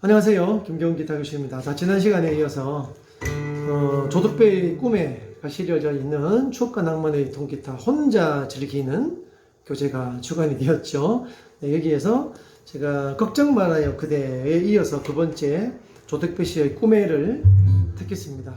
안녕하세요. 김경훈 기타 교수입니다. 자, 지난 시간에 이어서 어, 조덕배의 꿈에가 실려져 있는 추억과 낭만의 통기타 혼자 즐기는 교재가 주관이 되었죠. 네, 여기에서 제가 걱정 말아요 그대에 이어서 두 번째 조덕배 씨의 꿈에를 택했습니다.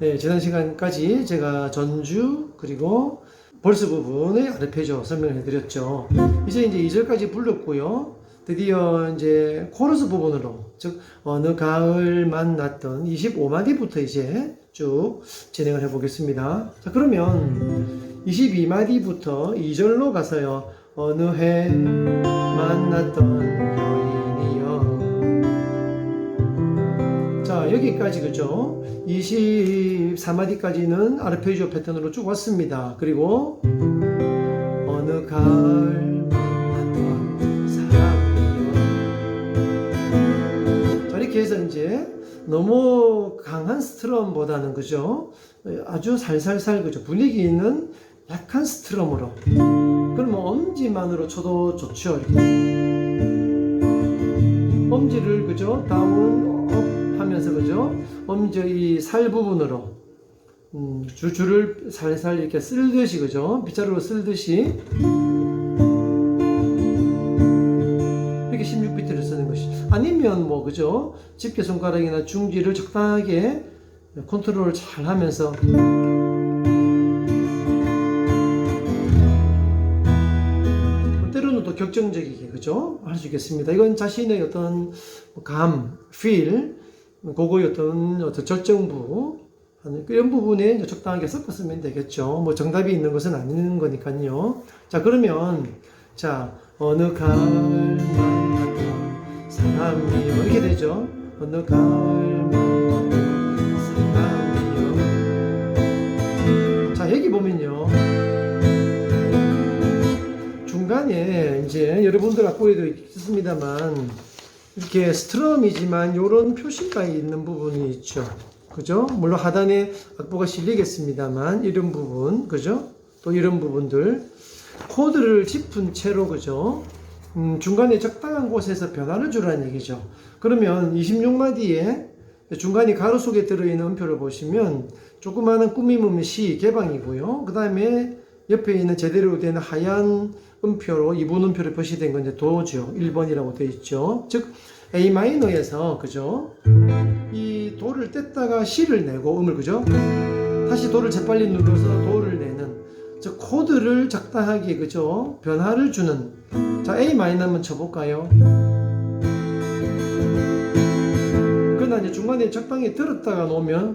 네, 지난 시간까지 제가 전주 그리고 벌스 부분의 아르페지오 설명을 해드렸죠. 이제 이제 2절까지 불렀고요. 드디어 이제 코러스 부분으로 즉 어느 가을 만났던 25마디부터 이제 쭉 진행을 해 보겠습니다. 자 그러면 22마디부터 2절로 가서요. 어느 해 만났던 여인이여 자 여기까지 그죠? 24마디까지는 아르페지오 패턴으로 쭉 왔습니다. 그리고 어느 가을 해서 이제 너무 강한 스트럼보다는 그죠? 아주 살살살 그죠? 분위기 있는 약한 스트럼으로 그러면 엄지만으로 쳐도 좋죠. 이렇게. 엄지를 그죠? 다운 업 하면서 그죠? 엄지 이 살 부분으로 음, 줄, 줄을 살살 이렇게 쓸듯이 그죠? 빗자루로 쓸듯이 아니면 뭐 그죠? 집게 손가락이나 중지를 적당하게 컨트롤을 잘 하면서 때로는 또 격정적이게 그죠 할 수 있겠습니다. 이건 자신의 어떤 감, feel, 그거의 어떤 어떤 절정부 이런 부분에 적당하게 섞어 쓰면 되겠죠. 뭐 정답이 있는 것은 아닌 거니까요. 자 그러면 자 어느 가을 만 사람이요 이렇게 되죠. 어느 가을 만났던 사람이요. 자 여기 보면요. 중간에 이제 여러분들 악보에도 있습니다만 이렇게 스트럼이지만 이런 표시가 있는 부분이 있죠. 그죠? 물론 하단에 악보가 실리겠습니다만 이런 부분, 그죠? 또 이런 부분들 코드를 짚은 채로 그죠? 음, 중간에 적당한 곳에서 변화를 주라는 얘기죠. 그러면 26마디에 중간에 가로 속에 들어있는 음표를 보시면 조그마한 꾸밈음 시 개방이고요. 그 다음에 옆에 있는 제대로 된 하얀 음표로 이분 음표를 표시된 건 이제 도죠. 1번이라고 되어 있죠. 즉 A 마이너에서 그죠? 이 도를 뗐다가 시를 내고 음을 그죠? 다시 도를 재빨리 눌러서 도를 즉 코드를 적당하게 그죠? 변화를 주는 자 A 마이너 한번 쳐볼까요? 그러나 이제 중간에 적당히 들었다가 놓으면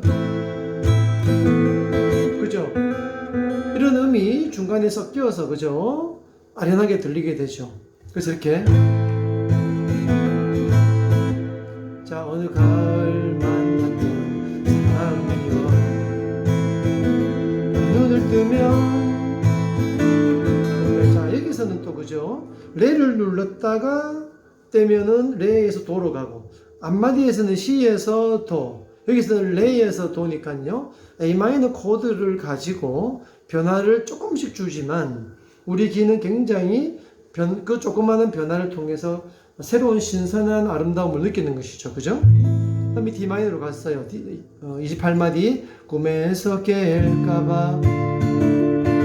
그죠? 이런 음이 중간에 섞여서 그죠? 아련하게 들리게 되죠. 그래서 이렇게 자 어느 가 그죠? 레를 눌렀다가 떼면은 레에서 도로 가고 앞마디에서는 시에서 도 여기서는 레에서 도니까요 A 마이너 코드를 가지고 변화를 조금씩 주지만 우리 귀는 굉장히 변, 그 조그마한 변화를 통해서 새로운 신선한 아름다움을 느끼는 것이죠. 그죠? 그다음에 D 마이너로 갔어요. D, 어, 28마디 꿈에서 깰까봐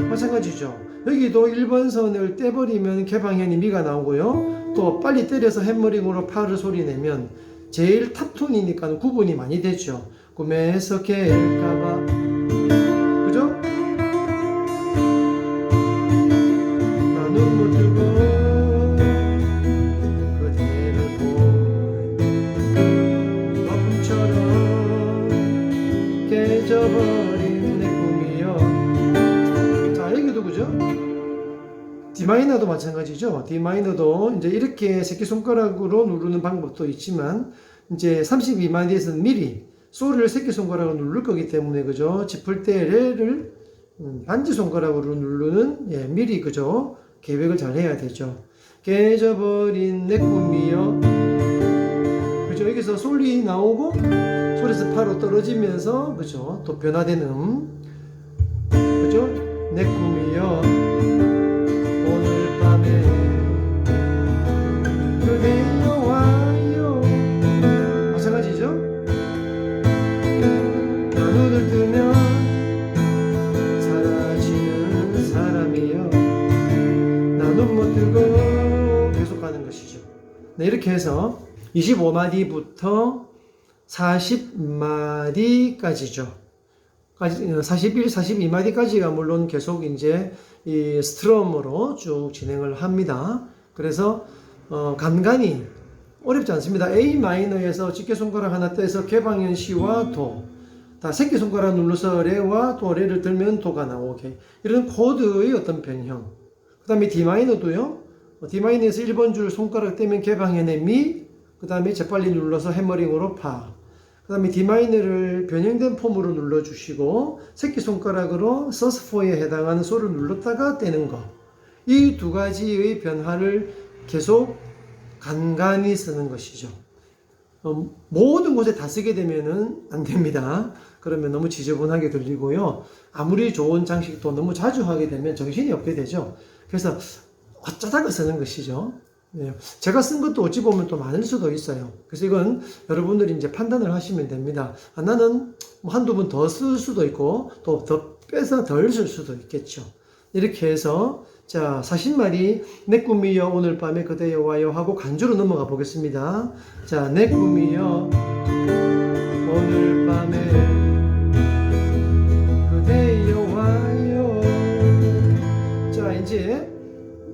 마찬가지죠. 여기도 1번 선을 떼버리면 개방현이 미가 나오고요. 또 빨리 때려서 햄머링으로 파를 소리내면 제일 탑톤이니까 구분이 많이 되죠. 꿈에서 깰까봐 마찬가지죠. D 마이너도 이제 이렇게 새끼손가락으로 누르는 방법도 있지만 이제 32마디에서는 미리 소리를 새끼손가락으로 누를 거기 때문에 그죠? 짚을 때 레를 음, 반지손가락으로 누르는 예, 미리 그죠? 계획을 잘 해야 되죠. 깨져버린 내 꿈이여 그죠? 여기서 솔이 나오고 솔에서 파로 떨어지면서 그죠? 또 변화되는 음. 그죠? 내 꿈이여 이렇게 해서 25마디부터 40마디까지죠. 41, 42마디까지가 물론 계속 이제 이 스트럼으로 쭉 진행을 합니다. 그래서 어, 간간히 어렵지 않습니다. A 마이너에서 집게 손가락 하나 떼서 개방현 시와 도. 다 새끼 손가락 눌러서 레와 도 레를 들면 도가 나오게. 이런 코드의 어떤 변형. 그 다음에 D 마이너도요. D 마이너에서 1번 줄 손가락 떼면 개방현의 미. 그 다음에 재빨리 눌러서 해머링으로 파. 그 다음에 D 마이너를 변형된 폼으로 눌러주시고 새끼손가락으로 서스포에 해당하는 소를 눌렀다가 떼는 거. 이 두 가지의 변화를 계속 간간히 쓰는 것이죠. 어, 모든 곳에 다 쓰게 되면은 안 됩니다. 그러면 너무 지저분하게 들리고요. 아무리 좋은 장식도 너무 자주 하게 되면 정신이 없게 되죠. 그래서 어쩌다가 쓰는 것이죠. 네. 제가 쓴 것도 어찌 보면 또 많을 수도 있어요. 그래서 이건 여러분들이 이제 판단을 하시면 됩니다. 아, 나는 뭐 한두 번 더 쓸 수도 있고 또 더 빼서 덜 쓸 수도 있겠죠. 이렇게 해서 자, 40마리 내 꿈이여 오늘 밤에 그대여 와요 하고 간주로 넘어가 보겠습니다. 자, 내 꿈이여 오늘 밤에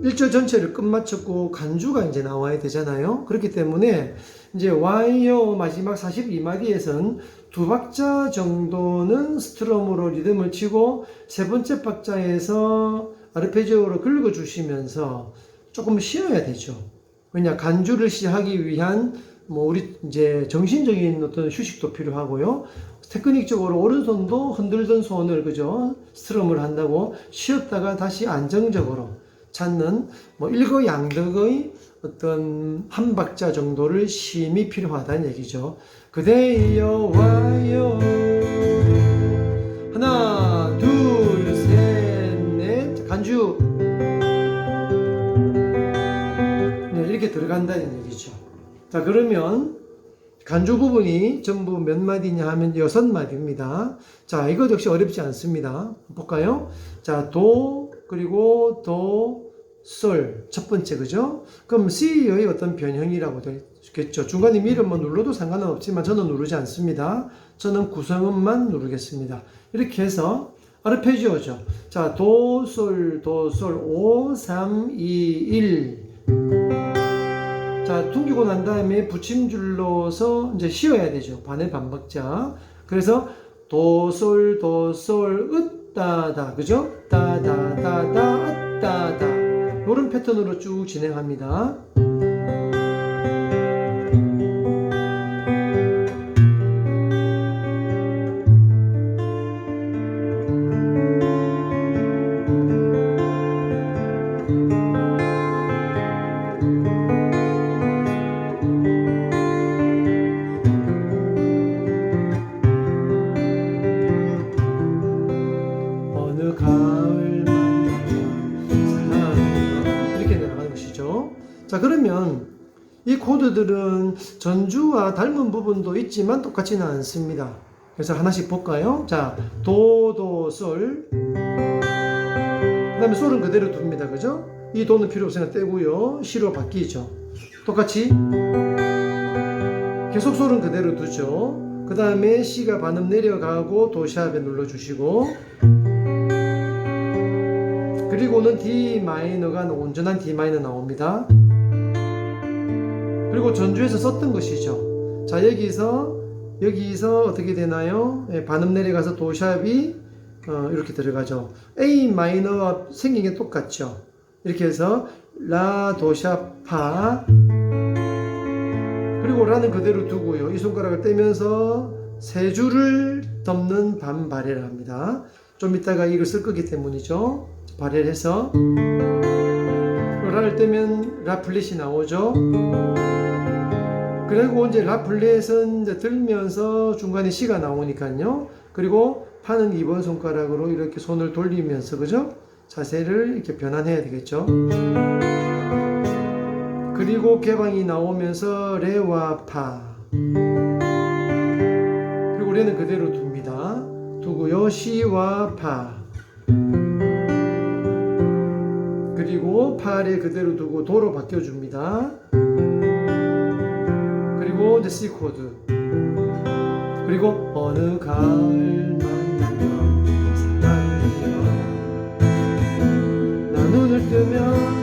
1절 전체를 끝마쳤고 간주가 이제 나와야 되잖아요. 그렇기 때문에 이제 와이어 마지막 42마디에선 두 박자 정도는 스트럼으로 리듬을 치고 세 번째 박자에서 아르페지오로 긁어 주시면서 조금 쉬어야 되죠. 왜냐 간주를 시하기 위한 뭐 우리 이제 정신적인 어떤 휴식도 필요하고요. 테크닉적으로 오른손도 흔들던 손을 그죠 스트럼을 한다고 쉬었다가 다시 안정적으로 찾는 뭐 일거양득의 어떤 한 박자 정도를 쉼이 필요하다는 얘기죠. 그대여 와요. 하나, 둘, 셋, 넷. 간주. 네, 이렇게 들어간다는 얘기죠. 자, 그러면 간주 부분이 전부 몇 마디냐 하면 여섯 마디입니다. 자, 이것 역시 어렵지 않습니다. 볼까요? 자, 도, 그리고 도, 솔, 첫 번째, 그죠? 그럼 C의 어떤 변형이라고 되겠죠. 중간에 미름만 눌러도 상관은 없지만 저는 누르지 않습니다. 저는 구성음만 누르겠습니다. 이렇게 해서 아르페지오죠. 자, 도, 솔, 도, 솔, 5, 3, 2, 1. 자, 퉁기고 난 다음에 붙임줄로서 이제 쉬어야 되죠. 반의 반박자. 그래서 도, 솔, 도, 솔, 으, 따, 다. 그죠? 따, 다, 다, 다, 으, 따, 다. 이런 패턴으로 쭉 진행합니다. 전주와 닮은 부분도 있지만 똑같지는 않습니다. 그래서 하나씩 볼까요? 자 도도 솔 그다음에 솔은 그대로 둡니다. 그죠? 이 도는 필요 없으니까 떼고요. 시로 바뀌죠. 똑같이 계속 솔은 그대로 두죠. 그 다음에 C가 반음 내려가고 도샵에 눌러주시고 그리고는 D 마이너가 온전한 D 마이너 나옵니다. 그리고 전주에서 썼던 것이죠. 자 여기서 여기서 어떻게 되나요? 예, 반음 내려가서 도샵이 어, 이렇게 들어가죠. A 마이너와 생긴 게 똑같죠. 이렇게 해서 라 도샵 파 그리고 라는 그대로 두고요. 이 손가락을 떼면서 세 줄을 덮는 반 발해를 합니다. 좀 이따가 이걸 쓸 거기 때문이죠. 발해를 해서 라를 떼면 라 플랫이 나오죠. 그리고 이제 라 플랫은 이제 들면서 중간에 C가 나오니까요. 그리고 파는 2번 손가락으로 이렇게 손을 돌리면서 그죠? 자세를 이렇게 변환해야 되겠죠. 그리고 개방이 나오면서 레와 파 그리고 레는 그대로 둡니다. 두고요 시와 파 그리고 파를 그대로 두고 도로 바뀌어 줍니다. 그리고 이제 C 코드. 그리고 어느 가을 만나면 사랑이여 나 눈을 뜨면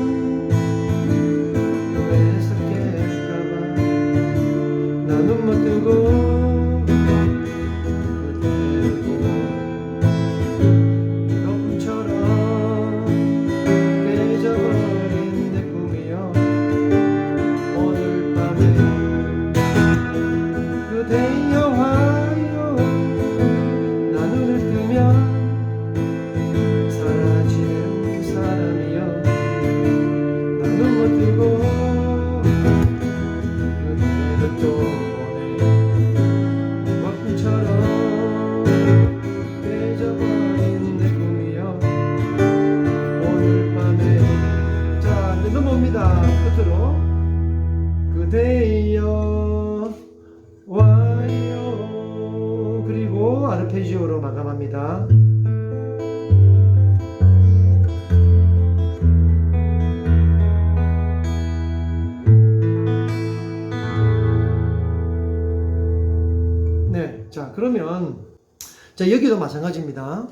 자 여기도 마찬가지입니다.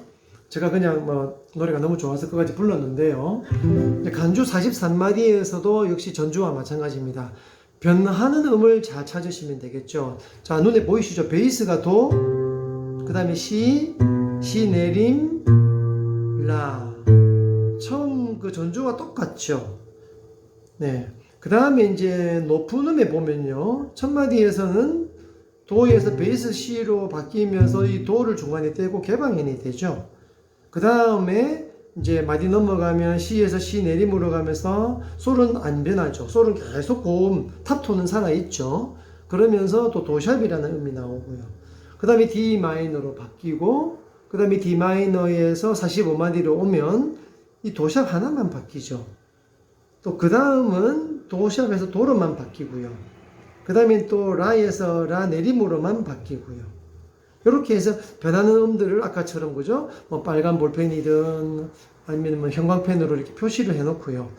제가 그냥 뭐 노래가 너무 좋아서 끝까지 불렀는데요. 간주 43마디에서도 역시 전주와 마찬가지입니다. 변하는 음을 잘 찾으시면 되겠죠. 자 눈에 보이시죠? 베이스가 도, 그 다음에 시, 시 내림, 라. 처음 그 전주와 똑같죠. 네. 그 다음에 이제 높은 음에 보면요. 첫 마디에서는 도에서 베이스 C로 바뀌면서 이 도를 중간에 떼고 개방현이 되죠. 그 다음에 이제 마디 넘어가면 C에서 C 내림으로 가면서 솔은 안 변하죠. 솔은 계속 고음, 탑톤은 살아있죠. 그러면서 또 도샵이라는 음이 나오고요. 그 다음에 D 마이너로 바뀌고, 그 다음에 D 마이너에서 45마디로 오면 이 도샵 하나만 바뀌죠. 또 그 다음은 도샵에서 도로만 바뀌고요. 그 다음에 또 라에서 라 내림으로만 바뀌고요. 이렇게 해서 변하는 음들을 아까처럼 그죠? 뭐 빨간 볼펜이든 아니면 뭐 형광펜으로 이렇게 표시를 해놓고요.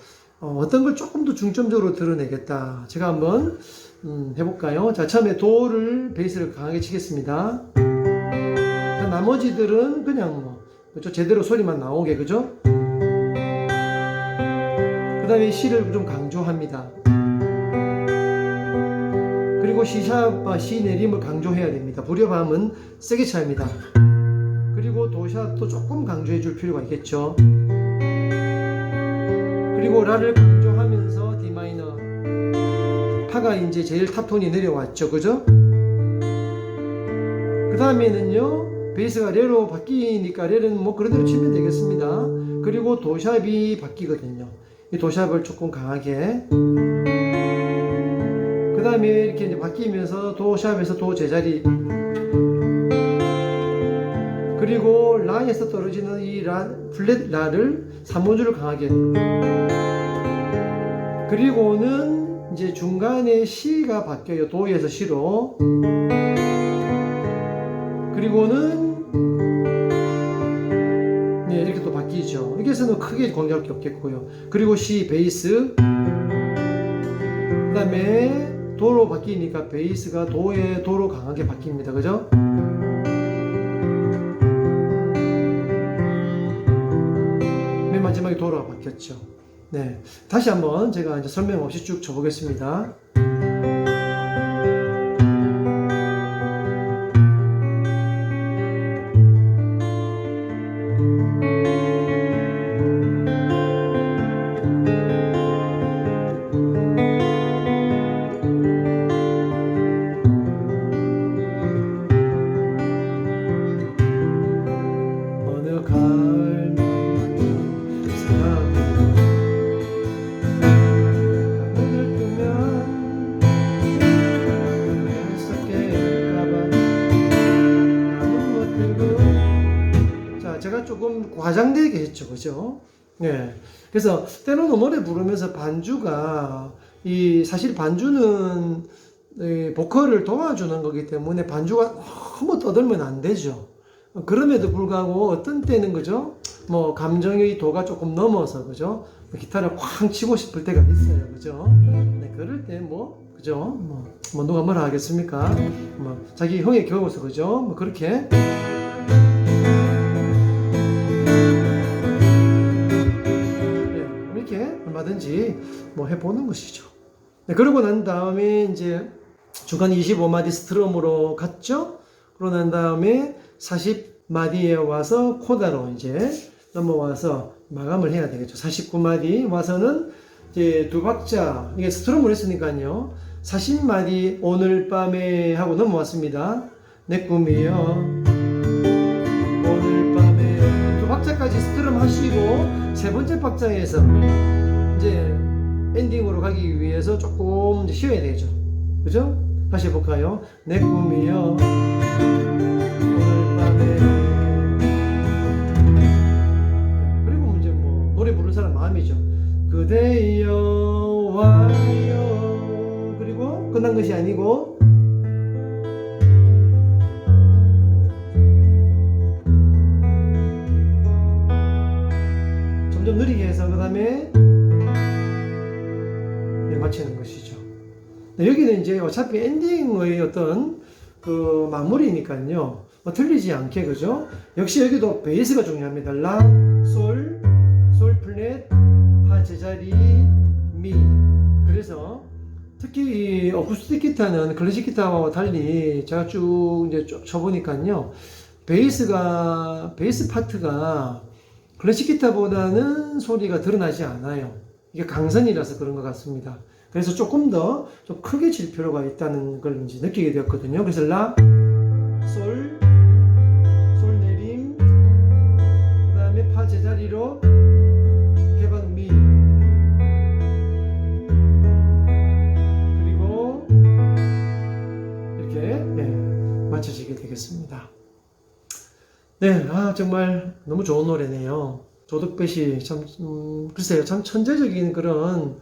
어, 떤걸 조금 더 중점적으로 드러내겠다. 제가 한번 음, 해볼까요? 자, 처음에 도를 베이스를 강하게 치겠습니다. 자, 나머지들은 그냥 뭐 그죠? 제대로 소리만 나오게 그죠? 그 다음에 C를 좀 강조합니다. 그리고 C샵, 아, C 내림을 강조해야 됩니다. 불협함은 세게 합니다. 그리고 도샵도 조금 강조해 줄 필요가 있겠죠. 그리고 라를 강조하면서 D 마이너 파가 이제 제일 탑톤이 내려왔죠. 그죠? 그 다음에는요, 베이스가 레로 바뀌니까 레는 뭐 그대로 치면 되겠습니다. 그리고 도샵이 바뀌거든요. 이 도샵을 조금 강하게 그 다음에 이렇게 이제 바뀌면서 도샵에서 도 제자리. 그리고 라에서 떨어지는 이 라, 플랫 라를 3원줄을 강하게. 그리고는 이제 중간에 C가 바뀌어요. 도에서 C로. 그리고는 네, 이렇게 또 바뀌죠. 여기서는 크게 공개할 게 없겠고요. 그리고 C 베이스. 그 다음에 도로 바뀌니까 베이스가 도에 도로 강하게 바뀝니다. 그죠? 맨 마지막에 도로가 바뀌었죠. 네. 다시 한번 제가 이제 설명 없이 쭉 쳐보겠습니다. 했죠 그죠 네 그래서 때로는 노래 부르면서 반주가 이 사실 반주는 이 보컬을 도와주는 거기 때문에 반주가 너무 떠들면 안 되죠. 그럼에도 불구하고 어떤 때는 그죠? 뭐 감정의 도가 조금 넘어서 그죠? 기타를 쾅 치고 싶을 때가 있어요. 그죠? 네, 그럴 때 뭐 그죠? 뭐, 뭐 누가 뭐라 하겠습니까? 뭐 자기 형의 겨워서 그죠? 뭐 그렇게 얼마든지 뭐 해보는 것이죠. 네, 그러고 난 다음에 이제 주간 25마디 스트럼으로 갔죠. 그러고 난 다음에 40마디에 와서 코다로 이제 넘어와서 마감을 해야 되겠죠. 49마디 와서는 이제 두 박자 이게 스트럼을 했으니까요. 40마디 오늘 밤에 하고 넘어왔습니다. 내 꿈이요. 오늘 밤에 두 박자까지 스트럼 하시고 세 번째 박자에서 이제 엔딩으로 가기 위해서 조금 쉬어야 되죠. 그죠? 다시 해볼까요? 내 꿈이요. 오늘 밤에. 그리고 이제 뭐 노래 부르는 사람 마음이죠. 그대여 와요. 그리고 끝난 것이 아니고 점점 느리게 해서 그 다음에 네, 마치는 것이죠. 네, 여기는 이제 어차피 엔딩의 어떤 그 마무리니까요. 뭐 틀리지 않게 그죠? 역시 여기도 베이스가 중요합니다. 라, 솔, 솔 플랫, 파 제자리, 미. 그래서 특히 이 어쿠스틱 기타는 클래식 기타와 달리 제가 쭉 이제 쭉 쳐보니까요. 베이스가 베이스 파트가 클래식 기타보다는 소리가 드러나지 않아요. 이게 강선이라서 그런 것 같습니다. 그래서 조금 더 좀 크게 칠 필요가 있다는 걸 이제 느끼게 되었거든요. 그래서 라, 솔, 솔 내림, 그 다음에 파 제자리로 개방 미, 그리고 이렇게 네, 맞춰지게 되겠습니다. 네, 아 정말 너무 좋은 노래네요. 조덕배시 참 음, 글쎄요, 참 천재적인 그런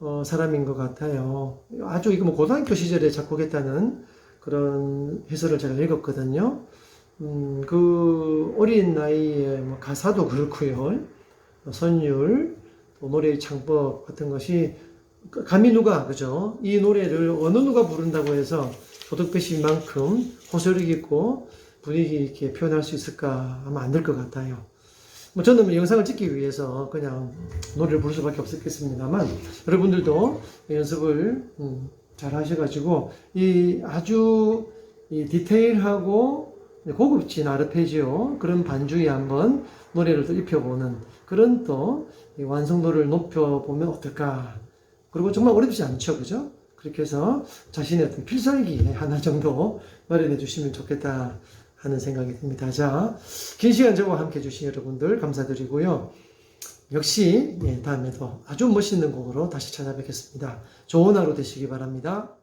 어, 사람인 것 같아요. 아주 이거 뭐 고등학교 시절에 작곡했다는 그런 해설을 제가 읽었거든요. 음, 그 어린 나이에 뭐 가사도 그렇고요. 선율, 또 노래의 창법 같은 것이 그 감히 누가 그죠? 이 노래를 어느 누가 부른다고 해서 조덕배시만큼 호소력 있고 분위기 있게 표현할 수 있을까 아마 안 될 것 같아요. 뭐 저는 영상을 찍기 위해서 그냥 노래를 부를 수밖에 없었겠습니다만 여러분들도 연습을 음, 잘 하셔가지고 이 아주 이 디테일하고 고급진 아르페지오 그런 반주에 한번 노래를 또 입혀보는 그런 또이 완성도를 높여보면 어떨까. 그리고 정말 어렵지 않죠. 그죠? 그렇게 해서 자신의 어떤 필살기 하나 정도 마련해 주시면 좋겠다 하는 생각이 듭니다 자 긴 시간 저와 함께 해주신 여러분들 감사드리고요. 역시 예, 다음에도 아주 멋있는 곡으로 다시 찾아뵙겠습니다. 좋은 하루 되시기 바랍니다.